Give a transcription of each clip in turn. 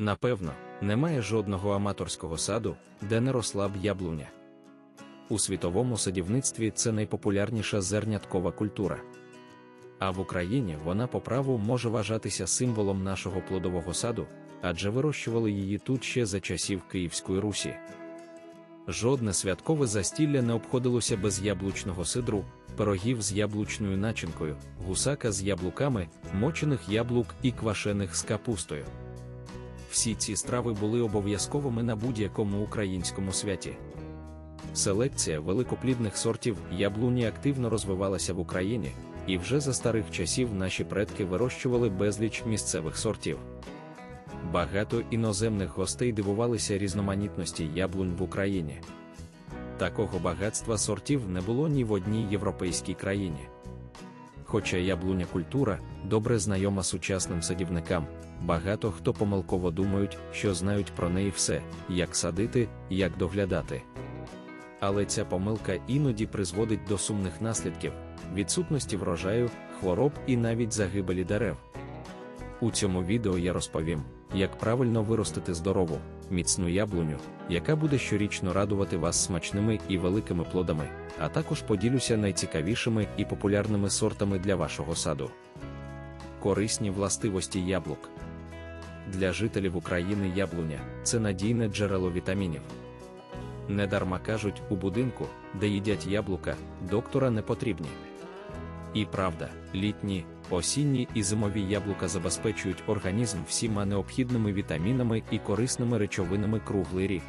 Напевно, немає жодного аматорського саду, де не росла б яблуня. У світовому садівництві це найпопулярніша зерняткова культура. А в Україні вона по праву може вважатися символом нашого плодового саду, адже вирощували її тут ще за часів Київської Русі. Жодне святкове застілля не обходилося без яблучного сидру, пирогів з яблучною начинкою, гусака з яблуками, мочених яблук і квашених з капустою. Всі ці страви були обов'язковими на будь-якому українському святі. Селекція великоплідних сортів яблуні активно розвивалася в Україні, і вже за старих часів наші предки вирощували безліч місцевих сортів. Багато іноземних гостей дивувалися різноманітності яблунь в Україні. Такого багатства сортів не було ні в одній європейській країні. Хоча яблуня культура добре знайома сучасним садівникам, багато хто помилково думають, що знають про неї все, як садити, як доглядати. Але ця помилка іноді призводить до сумних наслідків, відсутності врожаю, хвороб і навіть загибелі дерев. У цьому відео я розповім, як правильно виростити здорову, міцну яблуню, яка буде щорічно радувати вас смачними і великими плодами, а також поділюся найцікавішими і популярними сортами для вашого саду. Корисні властивості яблук для жителів України яблуня це надійне джерело вітамінів. Недарма кажуть, у будинку, де їдять яблука, доктора не потрібні. І правда, літні, осінні і зимові яблука забезпечують організм всіма необхідними вітамінами і корисними речовинами круглий рік.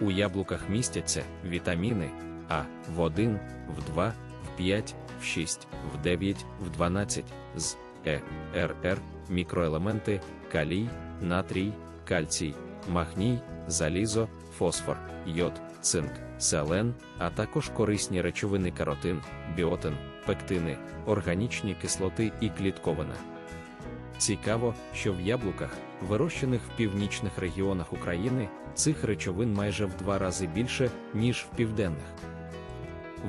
У яблуках містяться вітаміни А в 1, в 2, в 5, в 6, в 9, в 12, з Е, Р, Р, мікроелементи, калій, натрій, кальцій, магній, залізо, фосфор, йод, цинк, селен, а також корисні речовини каротин, біотин, пектини, органічні кислоти і клітковина. Цікаво, що в яблуках, вирощених в північних регіонах України, цих речовин майже в два рази більше, ніж в південних.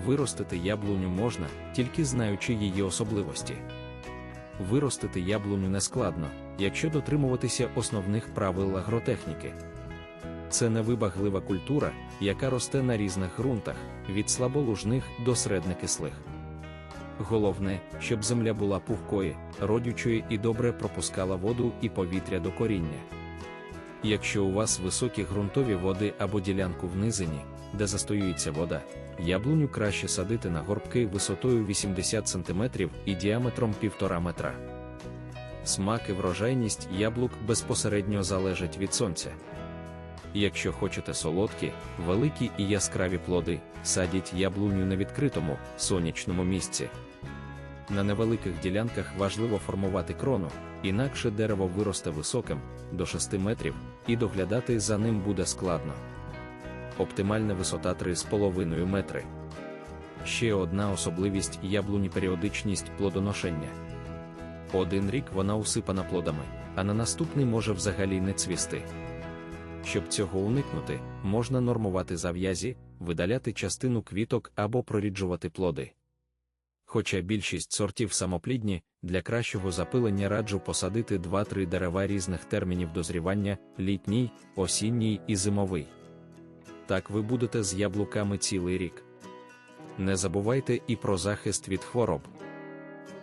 Виростити яблуню можна, тільки знаючи її особливості. Виростити яблуню нескладно, якщо дотримуватися основних правил агротехніки. Це невибаглива культура, яка росте на різних ґрунтах, від слаболужних до середнекислих. Головне, щоб земля була пухкою, родючою і добре пропускала воду і повітря до коріння. Якщо у вас високі ґрунтові води або ділянку в низині, де застоюється вода, яблуню краще садити на горбки висотою 80 см і діаметром 1,5 метра. Смак і врожайність яблук безпосередньо залежать від сонця. Якщо хочете солодкі, великі і яскраві плоди, садіть яблуню на відкритому, сонячному місці. На невеликих ділянках важливо формувати крону, інакше дерево виросте високим до 6 метрів, і доглядати за ним буде складно. Оптимальна висота 3,5 метри. Ще одна особливість яблуні періодичність плодоношення. Один рік вона усипана плодами, а на наступний може взагалі не цвісти. Щоб цього уникнути, можна нормувати зав'язі, видаляти частину квіток або проріджувати плоди. Хоча більшість сортів самоплідні, для кращого запилення раджу посадити 2-3 дерева різних термінів дозрівання літній, осінній і зимовий. Так ви будете з яблуками цілий рік. Не забувайте і про захист від хвороб.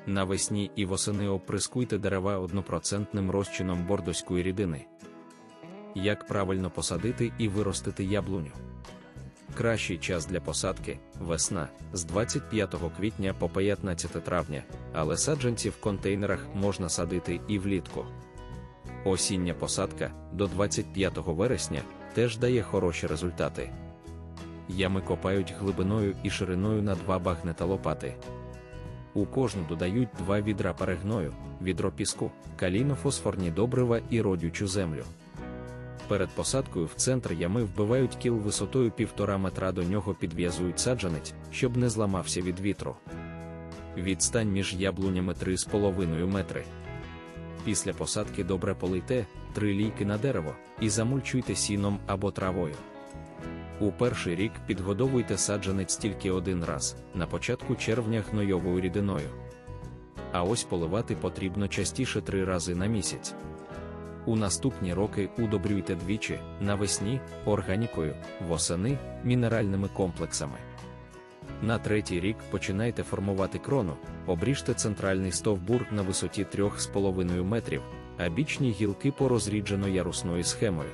Навесні і восени оприскуйте дерева однопроцентним розчином бордоської рідини. Як правильно посадити і виростити яблуню. Кращий час для посадки весна з 25 квітня по 15 травня, але саджанці в контейнерах можна садити і влітку. Осіння посадка до 25 вересня теж дає хороші результати. Ями копають глибиною і шириною на два багнета лопати. У кожну додають два відра перегною, відро піску, каліно-фосфорні добрива і родючу землю. Перед посадкою в центр ями вбивають кіл висотою півтора метра до нього підв'язують саджанець, щоб не зламався від вітру. Відстань між яблунями 3,5 метри. Після посадки добре полийте 3 лійки на дерево і замульчуйте сіном або травою. У перший рік підгодовуйте саджанець тільки один раз, на початку червня гнойовою рідиною. А ось поливати потрібно частіше три рази на місяць. У наступні роки удобрюйте двічі навесні органікою, восени мінеральними комплексами. На третій рік починайте формувати крону, обріжте центральний стовбур на висоті 3,5 метрів, а бічні гілки по розріджено ярусною схемою.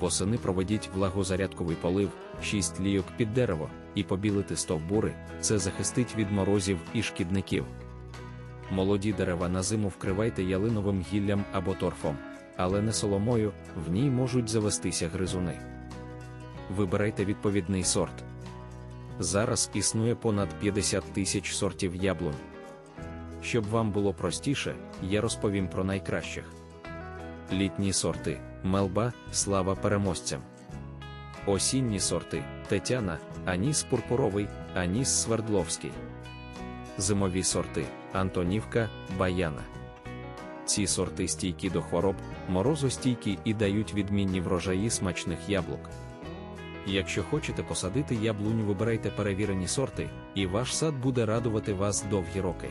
Восени проведіть влагозарядковий полив, 6 лійок під дерево, і побілити стовбури, це захистить від морозів і шкідників. Молоді дерева на зиму вкривайте ялиновим гіллям або торфом, але не соломою, в ній можуть завестися гризуни. Вибирайте відповідний сорт. Зараз існує понад 50 тисяч сортів яблунь. Щоб вам було простіше, я розповім про найкращих. Літні сорти мелба, слава переможцям. Осінні сорти Тетяна, Аніс Пурпуровий, Аніс Свердловський. Зимові сорти Антонівка, Баяна. Ці сорти стійкі до хвороб, морозостійкі і дають відмінні врожаї смачних яблук. Якщо хочете посадити яблуню, вибирайте перевірені сорти, і ваш сад буде радувати вас довгі роки.